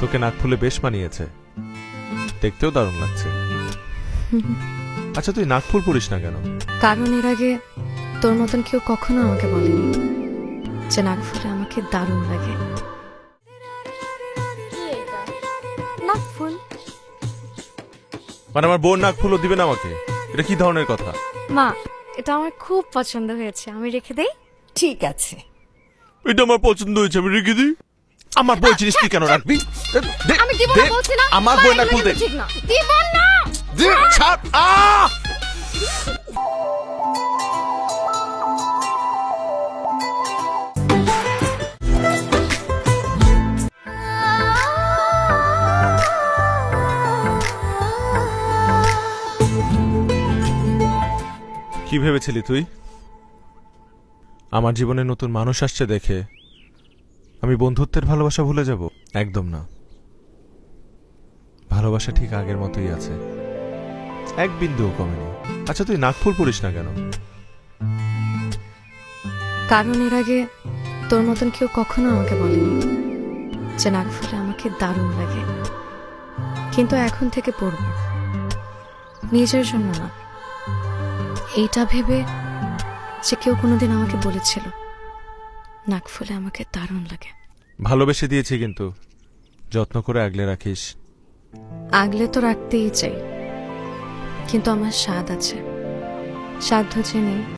তোকে নাক ফুলে বেশ মানিয়েছে। দেখতেও দারুণ লাগছে। আচ্ছা তুই নাক ফুল পরিস না কেন? কারণ এর আগে তোর মতন কেউ কখনো আমাকে বলেনি যে নাক ফুলে আমাকে দারুণ লাগে। নাক ফুল। মানে আমার বোন নাক ফুলও দিবে না আমাকে? এটা কি ধরনের কথা? মা এটা আমার খুব পছন্দ হয়েছে। আমি রেখে দেই? ঠিক আছে। এটা আমার পছন্দ হয়েছে আমি রেখে দিই। আমার বই জিনিস তুই কেন রাখবি? আমি দিব না বলছি না আমার বই ঠিক না। দিব না! ছাড় আহ! কি ভেবেছিলি তুই? আমার জীবনে নতুন মানুষ আসছে দেখে। আমি বন্ধুত্বের ভালোবাসা ভুলে যাব? একদম না। ভালোবাসা ঠিক আগের মতোই আছে। এক বিন্দুও কমেনি। আচ্ছা তুই নাকফুল পড়িস না কেন? কারণ এর আগে তোর মতন কেউ কখনো আমাকে বলেনি যে নাক ফুলে আমাকে দারুণ লাগে। কিন্তু এখন থেকে পড়ব। নিজের জন্য না। এইটা ভেবে যে কেউ কোনোদিন আমাকে বলেছিল নাক ফুলে আমাকে দারুণ লাগে। ভালোবেসে দিয়েছি কিন্তু। যত্ন করে আগলে রাখিস। আগলে তো রাখতেই চাই। কিন্তু আমার স্বাদ আছে। সাধ্য নেই।